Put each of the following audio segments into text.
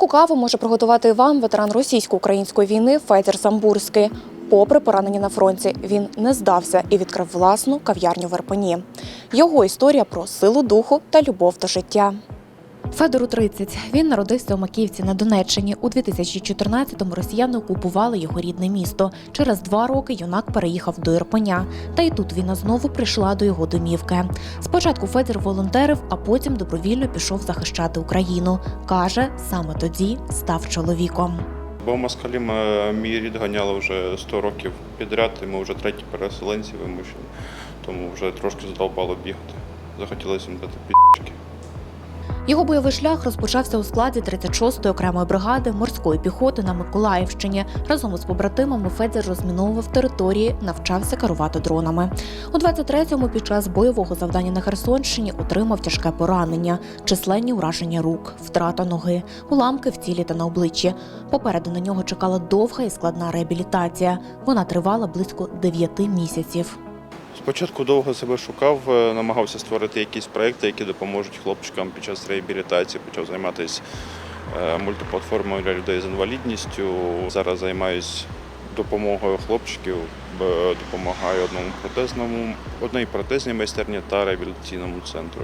Таку каву може приготувати вам ветеран російсько-української війни Федір Самбурський. Попри поранення на фронті, він не здався і відкрив власну кав'ярню в Ірпені. Його історія про силу духу та любов до життя. Федору 30. Він народився у Макіївці на Донеччині. У 2014-му росіяни окупували його рідне місто. Через два роки юнак переїхав до Ірпеня. Та й тут війна знову прийшла до його домівки. Спочатку Федір волонтерив, а потім добровільно пішов захищати Україну. Каже, саме тоді став чоловіком. Бо москалі мій рід ганяли вже 100 років підряд, і ми вже треті переселенці вимушені, тому вже трошки задовбало бігати. Захотілося дати підчки. Його бойовий шлях розпочався у складі 36-ї окремої бригади морської піхоти на Миколаївщині. Разом із побратимами Федір розміновував території, навчався керувати дронами. У 23-му під час бойового завдання на Херсонщині отримав тяжке поранення, численні ураження рук, втрата ноги, уламки в тілі та на обличчі. Попереду на нього чекала довга і складна реабілітація. Вона тривала близько 9 місяців. Спочатку довго себе шукав, е, намагався створити якісь проекти, які допоможуть хлопчикам під час реабілітації. Почав займатися е, мультиплатформою для людей з інвалідністю. Зараз займаюся допомогою хлопчиків, допомагаю одному протезному, одній протезній майстерні та реабілітаційному центру.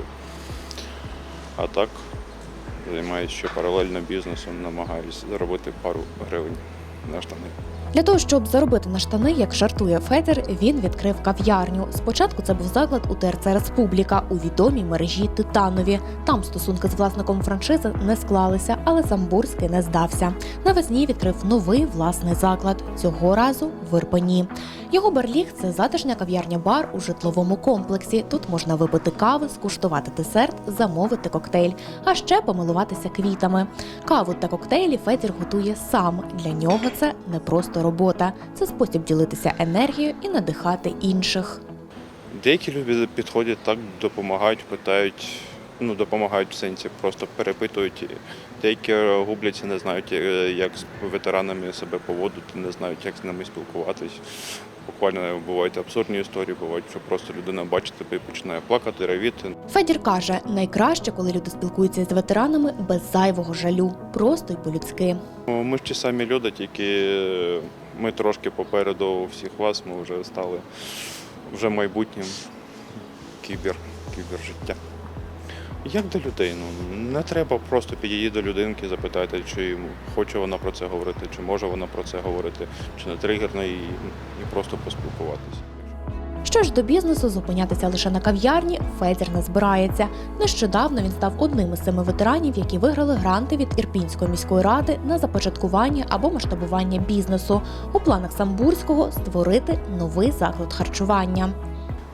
А так займаюся ще паралельно бізнесом, намагаюся заробити пару гривень на штани. Для того, щоб заробити на штани, як жартує Федір, він відкрив кав'ярню. Спочатку це був заклад у ТРЦ Республіка у відомій мережі Титанові. Там стосунки з власником франшизи не склалися, але Самбурський не здався. Навесні відкрив новий власний заклад. Цього разу в Ірпені. Його барліг це затишня кав'ярня-бар у житловому комплексі. Тут можна випити кави, скуштувати десерт, замовити коктейль, а ще помилуватися квітами. Каву та коктейлі Федір готує сам. Для нього це не просто робота, це спосіб ділитися енергією і надихати інших. Деякі люди підходять так, допомагають, питають, ну допомагають в сенсі, просто перепитують. Деякі губляться, не знають, е, як з ветеранами себе поводити, не знають, як з ними спілкуватись. Буквально бувають абсурдні історії, бувають, що просто людина бачить тебе і починає плакати, ревіти. Федір каже, найкраще, коли люди спілкуються з ветеранами без зайвого жалю, просто й по-людськи. Ми ж ті самі люди, тільки е, ми трошки попереду всіх вас, ми вже стали вже майбутнім кібер, кібержиття. Як до людей? Ну не треба просто підійти до людинки, запитати, чи хоче вона про це говорити, чи може вона про це говорити, чи не тригерно, і, і просто поспілкуватися. Що ж до бізнесу, зупинятися лише на кав'ярні Федір не збирається. Нещодавно він став одним із семи ветеранів, які виграли гранти від Ірпінської міської ради на започаткування або масштабування бізнесу. У планах Самбурського створити новий заклад харчування.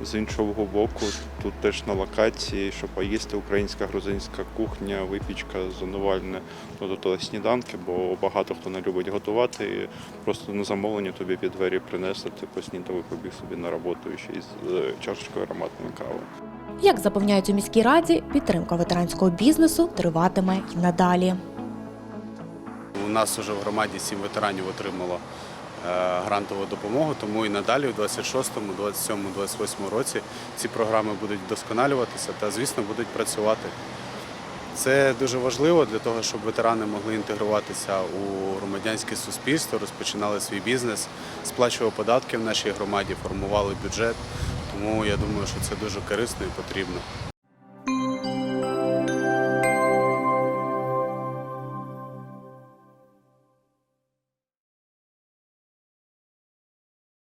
З іншого боку, тут теж на локації, що поїсти українська грузинська кухня, випічка, зонувальне, ну, тобто сніданки, бо багато хто не любить готувати. І просто на замовлення тобі під двері принесли, ти поснідав і побіг собі на роботу і ще й з е, чашечкою ароматної кави. Як запевняють у міській раді, підтримка ветеранського бізнесу триватиме й надалі. У нас вже в громаді сім ветеранів отримало грантову допомогу, тому і надалі у 26-му, 27-му, 28-му році ці програми будуть вдосконалюватися та, звісно, будуть працювати. Це дуже важливо для того, щоб ветерани могли інтегруватися у громадянське суспільство, розпочинали свій бізнес, сплачували податки в нашій громаді, формували бюджет. Тому я думаю, що це дуже корисно і потрібно.